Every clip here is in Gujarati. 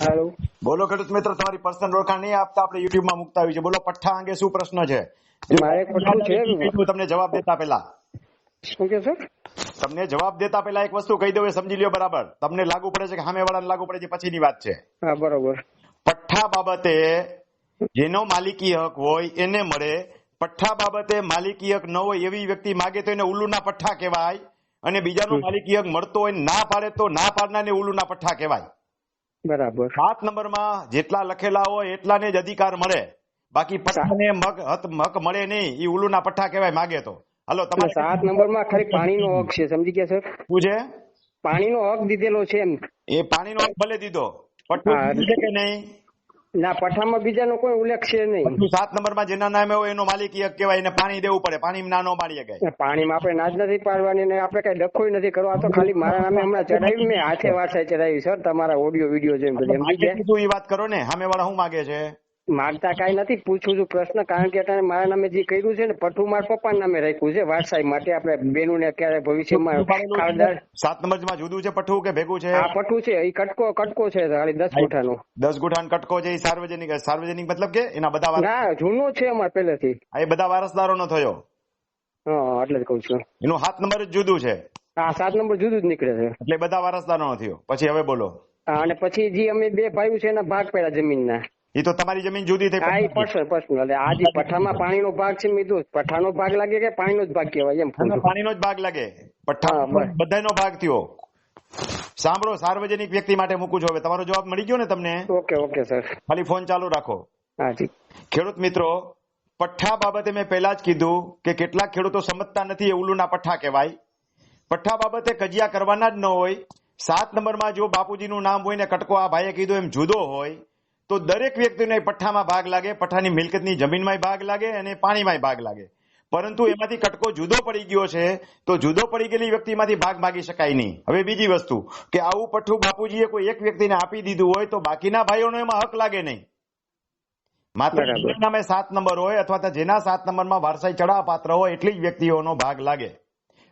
હાલો. બોલો ખેડૂત મિત્ર તમારી પર્સનલ ઓળખાણ નહીં આપતા આપણે યુટ્યુબમાં મુકતા આવી છે બોલો પઠ્ઠા અંગે શું પ્રશ્ન છે? મારે પ્રશ્ન છે. હું તમને જવાબ દેતા પહેલા. શું કે સર તમને જવાબ દેતા પહેલા એક વસ્તુ કહી દઉં એ સમજી લ્યો બરાબર. તમને લાગુ પડે છે કે સામે વાળાને લાગુ પડે છે પછીની વાત છે. હા બરોબર. પઠ્ઠા બાબતે જેનો માલિકી હક હોય એને મળે. પઠ્ઠા બાબતે માલિકી હક ન હોય એવી વ્યક્તિ માગે તો એને ઉલ્લુના પઠ્ઠા કહેવાય. અને બીજાનો માલિકી હક મળતો હોય ના પાડે તો ના પાડનારને ઉલ્લુના પઠ્ઠા કહેવાય. બરાબર. સાત નંબરમાં જેટલા લખેલા હોય એટલાને જ અધિકાર મળે. બાકી પઠ્ઠાને મગ હક મળે નહીં. એ ઉલુના પઠ્ઠા કહેવાય માગે તો. હાલો તમારે સાત નંબરમાં ખાલી પાણીનો હક છે સમજી ગયા સર શું છે? પાણીનો હક દીધેલો છે એમ. એ પાણીનો હક ભલે દીધો છે કે નહીં? ના પઠામાં બીજાનો કોઈ ઉલ્લેખ છે નહીં. સાત નંબરમાં જેના નામે હોય એનો માલિકી હક કહેવાય એને પાણી દેવું પડે. પાણી ના નો પાડી શકાય પાણીમાં આપણે નાજ નથી પાડવાની ને આપણે કઈ ડખોય નથી કરવા. આ તો ખાલી મારા નામે હમણાં ચડાવ્યું મેં હાથે વાસે ચડાવી સર તમારા ઓડિયો વીડિયો જોઈને બધી એ વાત કરો ને. સામે વાળા શું માગે છે? માગતા કઈ નથી. પૂછું છું પ્રશ્ન કારણ કે અત્યારે મારા નામે જે કર્યું છે ને પઠું મારા પપ્પાના નામે રાખ્યું છે વારસાઈ માટે આપણે બેનું ને અત્યારે ભવિષ્યમાં સાત નંબરમાં જુદું છે પઠ્ઠું કે ભેગું છે? આ પઠું છે. એ કટકો કટકો છે ખાલી દસ ફૂટાનો દસ ગુઠાન કટકો છે એ સાર્વજનિક સાર્વજનિક મતલબ કે એના બધા ના જૂનો છે અમારે પહેલેથી. એ બધા વારસદારો નો થયો. હા એટલે જ કઉ છું. એનું સાત નંબર જ જુદું છે. આ સાત નંબર જુદું જ નીકળે છે. એટલે બધા વારસદારો નો થયો. પછી હવે બોલો. અને પછી જે અમે બે ભાઈઓ છે એના ભાગ પડ્યા જમીનના. એ તો તમારી જમીન જુદી થઈ આ પર્સનલ પર્સનલ એટલે આ જે પઠ્ઠામાં પાણીનો ભાગ છે મીધું પઠાનો ભાગ લાગે કે પાણીનો જ ભાગ કહેવાય એમ પાણીનો જ ભાગ લાગે. પઠા બધાનો ભાગ થયો. સાંભળો સાર્વજનિક વ્યક્તિ માટે મૂકું છું હવે. તમારો જવાબ મળી ગયો ને તમને? Okay okay sir. ખાલી ફોન ચાલુ રાખો. હા જી. ખેડૂત મિત્રો પઠ્ઠા બાબતે મેં પહેલા જ કીધું કે કેટલાક ખેડૂતો સમજતા નથી એ ઉલુના પઠ્ઠા કહેવાય. પઠ્ઠા બાબતે કજિયા કરવાના જ ન હોય. સાત નંબરમાં જો બાપુજીનું નામ હોય ને કટકો આ ભાઈએ કીધું એમ જુદો હોય તો દરેક વ્યક્તિને પઠ્ઠામાં ભાગ લાગે પઠ્ઠાની મિલકતની જમીનમાંય ભાગ લાગે અને પાણીમાંય ભાગ લાગે. પરંતુ એમાંથી કટકો જુદો પડી ગયો છે તો જુદો પડી ગયેલી વ્યક્તિમાંથી ભાગ માગી શકાય નહીં. હવે બીજી વસ્તુ કે આવું પઠ્ઠું બાપુજીએ કોઈ એક વ્યક્તિને આપી દીધું હોય તો બાકીના ભાઈઓનો એમાં હક લાગે નહીં. માત્ર. નામે સાત નંબર હોય અથવા તો જેના સાત નંબરમાં વારસાઈ ચડાવ પાત્ર હોય એટલી જ વ્યક્તિઓનો ભાગ લાગે.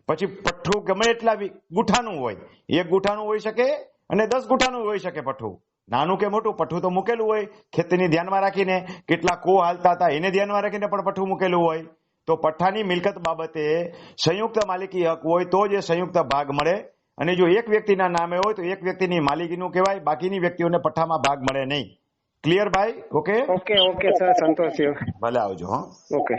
પછી પઠ્ઠું ગમે એટલા ગુઠાનું હોય. એક ગુઠાનું હોઈ શકે અને દસ ગુઠાનું હોઈ શકે પઠ્ઠું. નાનું કે મોટું પઠ્ઠું તો મૂકેલું હોય. ખેતીને ધ્યાનમાં રાખીને કેટલા કો હાલતા હતા એને ધ્યાનમાં રાખીને પણ પઠ્ઠું મૂકેલું હોય. તો પઠ્ઠાની મિલકત બાબતે સંયુક્ત માલિકી હક હોય તો જ એ સંયુક્ત ભાગ મળે. અને જો એક વ્યક્તિના નામે હોય તો એક વ્યક્તિની માલિકીનું કહેવાય બાકીની વ્યક્તિઓને પઠ્ઠામાં ભાગ મળે નહીં. ક્લિયર ભાઈ? Okay okay okay sir Santosh ભલે આવજો હા. ઓકે